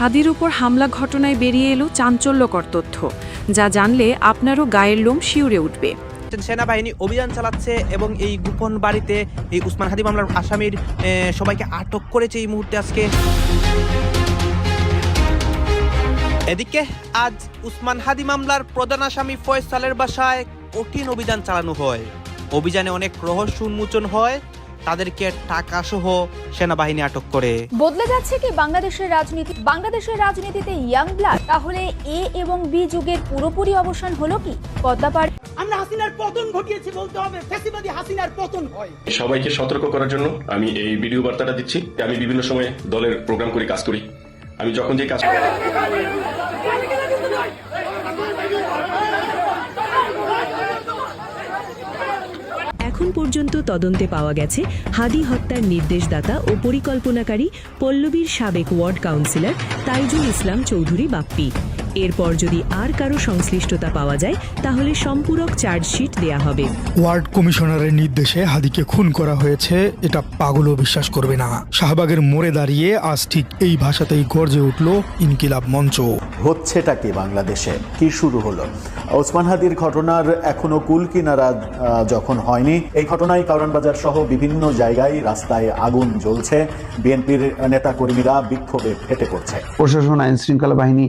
হাদির উপর হামলা ঘটনায় বেরিয়ে এলো চাঞ্চল্যকর তথ্য, যা জানলে আপনারও গায়ের লোম শিউরে উঠবে। সেনাবাহিনী অভিযান চালাচ্ছে এবং এই গোপন বাড়িতে এই উসমান হাদি মামলার আসামির সবাইকে আটক করেছে এই মুহূর্তে আজকে। এদিকে আজ উসমান হাদি মামলার প্রধান আসামি ফয়সালের বাসায় কঠিন অভিযান চালানো হয়। অভিযানে অনেক রহস্য উন্মোচন হয়। তাদেরকে টাকা সহ সেনাবাহিনী আটক করে। বদলে যাচ্ছে কি বাংলাদেশের রাজনীতি? বাংলাদেশের রাজনীতিতে ইয়াং ব্লাড তাহলে এ এবং বি যুগের পুরোপুরি অবসান হলো কি? পদ্মাপাড় আমরা হাসিনার পতন ঘটিয়েছি বলতে হবে ফ্যাসিবাদী হাসিনার পতন হয়। সবাইকে সতর্ক করার জন্য আমি এই ভিডিও বার্তাটা দিচ্ছি। আমি বিভিন্ন সময়ে দলের প্রোগ্রাম করি কাজ করি। আমি যখন যে কাজ এখন পর্যন্ত তদন্তে পাওয়া গেছে হাদি হত্যার নির্দেশদাতা ও পরিকল্পনাকারী পল্লবীর সাবেক ওয়ার্ড কাউন্সিলর তাইজুল ইসলাম চৌধুরী বাপ্পি। এরপর যদি আর কারও সংশ্লিষ্টতা পাওয়া যায় তাহলে সম্পূরক চার্জশিট দেয়া হবে। ওয়ার্ড কমিশনারের নির্দেশে হাদিকে খুন করা হয়েছে এটা পাগলও বিশ্বাস করবে না। শাহবাগের মোড়ে দাঁড়িয়ে আজ ঠিক এই ভাষাতেই গর্জে উঠল ইনকিলাব মঞ্চ। হচ্ছেটা কি বাংলাদেশে? কি শুরু হলো? ওসমান হাদির ঘটনার এখনও কুল কিনারা আহ, যখন হয়নি এই ঘটনায় কারণবাজার সহ বিভিন্ন জায়গায় রাস্তায় আগুন জ্বলছে। বিএনপির নেতাকর্মীরা বিক্ষোভে ফেটে পড়ছে। প্রশাসন আইন শৃঙ্খলা বাহিনী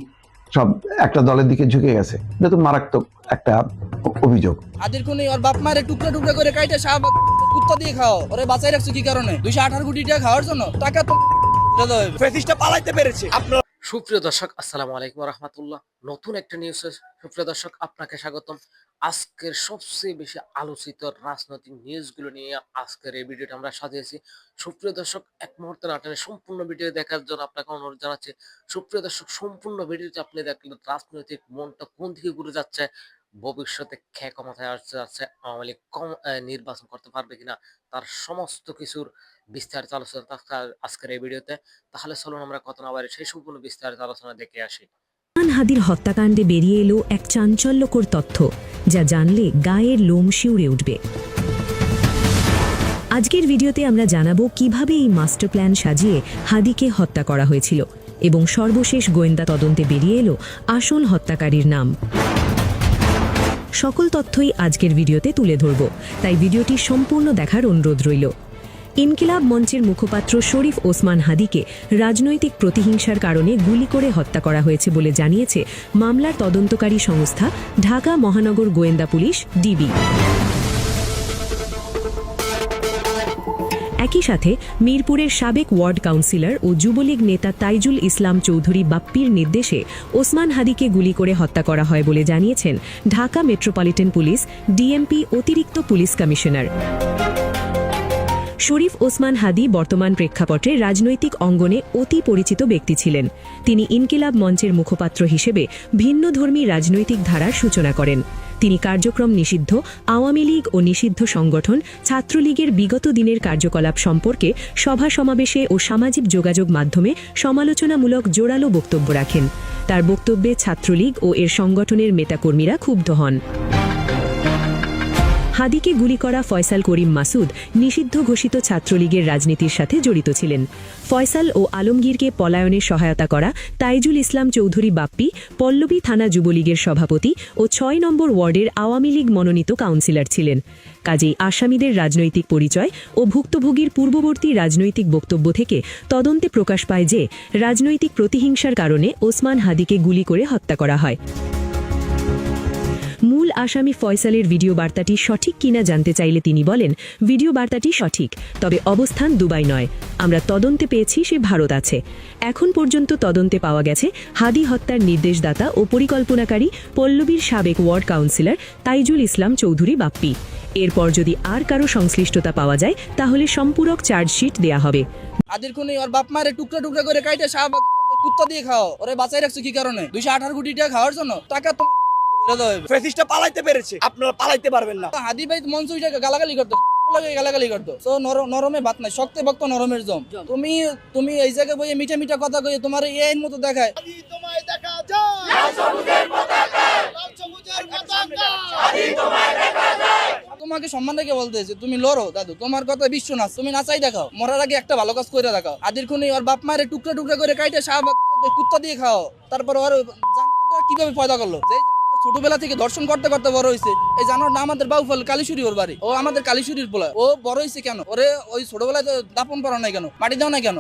সব একটা দলের দিকে ঝুঁকে গেছে। এটা তো মারাত্মক একটা অভিযোগ। আদের কোনই ওর বাপ মারে টুকরা টুকরা করে কাইটা শাহবাগ কুত্তা দিয়ে খাও ওরে বাঁচাই রাখছো কি কারণে? দুইশো আঠারো কোটি টাকা খাওয়ার জন্য? টাকা তো ফেসিসটা পালাইতে পেরেছে। আপনার সুপ্রিয় দর্শক আসসালামু আলাইকুম রহমতুল্লাহ। নতুন একটা নিউজ সুপ্রিয় দর্শক আপনাকে স্বাগতম। আজকের সবচেয়ে বেশি আলোচিত রাজনৈতিক নিউজগুলো নিয়ে আজকের এই ভিডিওটা আমরা সাজিয়েছি। সুপ্রিয় দর্শক, এক মুহূর্তে নাটনে সম্পূর্ণ ভিডিও দেখার জন্য আপনাকে অনুরোধ জানাচ্ছি, সুপ্রিয় দর্শক, সম্পূর্ণ ভিডিওতে আপনি দেখলেন রাজনৈতিক মনটা কোন দিকে ঘুরে যাচ্ছে, ভবিষ্যতে খে ক্ষমতায় আসতে যাচ্ছে, আওয়ামী লীগ কম নির্বাচন করতে পারবে কিনা, তার সমস্ত কিছুর বিস্তারিত আলোচনা আজকের এই ভিডিওতে তাহলে চলুন আমরা কত না সেই সম্পূর্ণ বিস্তারিত আলোচনা দেখে আসি। হাদির হত্যাকাণ্ডে বেরিয়ে এলো এক চাঞ্চল্যকর তথ্য, যা জানলে গায়ের লোম শিউরে উঠবে। আজকের ভিডিওতে আমরা জানাব কীভাবে এই মাস্টার প্ল্যান সাজিয়ে হাদিকে হত্যা করা হয়েছিল এবং সর্বশেষ গোয়েন্দা তদন্তে বেরিয়ে এলো আসল হত্যাকারীর নাম। সকল তথ্যই আজকের ভিডিওতে তুলে ধরব, তাই ভিডিওটি সম্পূর্ণ দেখার অনুরোধ রইল। ইনকিলাব মঞ্চের মুখপাত্র শরীফ ওসমান হাদিকে রাজনৈতিক প্রতিহিংসার কারণে গুলি করে হত্যা করা হয়েছে বলে জানিয়েছে মামলার তদন্তকারী সংস্থা ঢাকা মহানগর গোয়েন্দা পুলিশ, ডিবি। একই সাথে মিরপুরের সাবেক ওয়ার্ড কাউন্সিলর ও যুবলীগ নেতা তাইজুল ইসলাম চৌধুরী বাপ্পির নির্দেশে ওসমান হাদিকে গুলি করে হত্যা করা হয় বলে জানিয়েছেন ঢাকা মেট্রোপলিটন পুলিশ, ডিএমপি অতিরিক্ত পুলিশ কমিশনার। শরীফ ওসমান হাদি বর্তমান প্রেক্ষাপটে রাজনৈতিক অঙ্গনে অতি পরিচিত ব্যক্তি ছিলেন। তিনি ইনকিলাব মঞ্চের মুখপাত্র হিসেবে ভিন্নধর্মী রাজনৈতিক ধারার সূচনা করেন। তিনি কার্যক্রম নিষিদ্ধ, আওয়ামী লীগ ও নিষিদ্ধ সংগঠন, ছাত্রলীগের বিগত দিনের কার্যকলাপ সম্পর্কে সভা সমাবেশে ও সামাজিক যোগাযোগ মাধ্যমে সমালোচনামূলক জোরালো বক্তব্য রাখেন। তার বক্তব্যে ছাত্রলীগ ও এর সংগঠনের নেতাকর্মীরা ক্ষুব্ধ হন। হাদিকে গুলি করা ফয়সাল করিম মাসুদ নিষিদ্ধ ঘোষিত ছাত্রলীগের রাজনীতির সাথে জড়িত ছিলেন। ফয়সাল ও আলমগীরকে পলায়নে সহায়তা করা তাইজুল ইসলাম চৌধুরী বাপ্পি, পল্লবী থানা যুবলীগের সভাপতি ও ছয় নম্বর ওয়ার্ডের আওয়ামী লীগ মনোনীত কাউন্সিলর ছিলেন। কাজেই আসামিদের রাজনৈতিক পরিচয় ও ভুক্তভোগীর পূর্ববর্তী রাজনৈতিক বক্তব্য থেকে তদন্তে প্রকাশ পায় যে, রাজনৈতিক প্রতিহিংসার কারণে ওসমান হাদিকে গুলি করে হত্যা করা হয়। আসামি ফয়সালের ভিডিও বার্তাটি সঠিক কিনা জানতে চাইলে তিনি বলেন, ভিডিও বার্তাটি সঠিক, তবে অবস্থান দুবাই নয়। আমরা তদন্তে পেয়েছি সে ভারত আছে। এখন পর্যন্ত তদন্তে পাওয়া গেছে হাদি হত্যার নির্দেশদাতা ও পরিকল্পনাকারী পল্লবীর সাবেক ওয়ার্ড কাউন্সিলর তাইজুল ইসলাম চৌধুরী বাপ্পি। এরপর যদি আর কারও সংশ্লিষ্টতা পাওয়া যায়, তাহলে সম্পূরক চার্জশিট দেয়া হবে। টুকরা টুকরা করে কাইটা কুত্তা দিয়ে খাও ওরে বাঁচাই রাখছো কি কারণে? দুইশো আঠারো কোটি টাকা খাওয়ার জন্য? টাকা ফেসিসটা পালাইতে পেরেছে। আপনারা পালাইতে পারবেন না। হাদি ভাই গালাগালি করতো। গালাগালি করতো। তো নরমে ভাত নাই। শক্তে ভক্ত নরমের জম। তুমি তুমি এই জায়গায় বইয়ে মিঠা মিঠা কথা কই তোমার এই মতো দেখায়। তোমাকে সম্মান রেখে বলতেছে তুমি লড়ো দাদু। তোমার কথা বিশ্ব নাচ তুমি নাচাই দেখাও। মরার আগে একটা ভালো কাজ করে দেখাও। আদির খুনি ওর বাপ মায়ের টুকরা টুকরা করে কাইটে শাহবাগ কুত্তা দিয়ে খাও তারপর ওর জানোয়ারটা কীভাবে পয়দা করল? যে ছোটবেলা থেকে দর্শন করতে করতে বড় হয়েছে এই জানোয়ারটা আমাদের বাউফল, কালীশুরি ওর বাড়ি। ও আমাদের কালীশুরির পোলা। ও বড় হয়েছে কেন? ওরে ওই ছোটবেলায় দাপন করা নাই কেন? মাটি দেওয়া নাই কেন?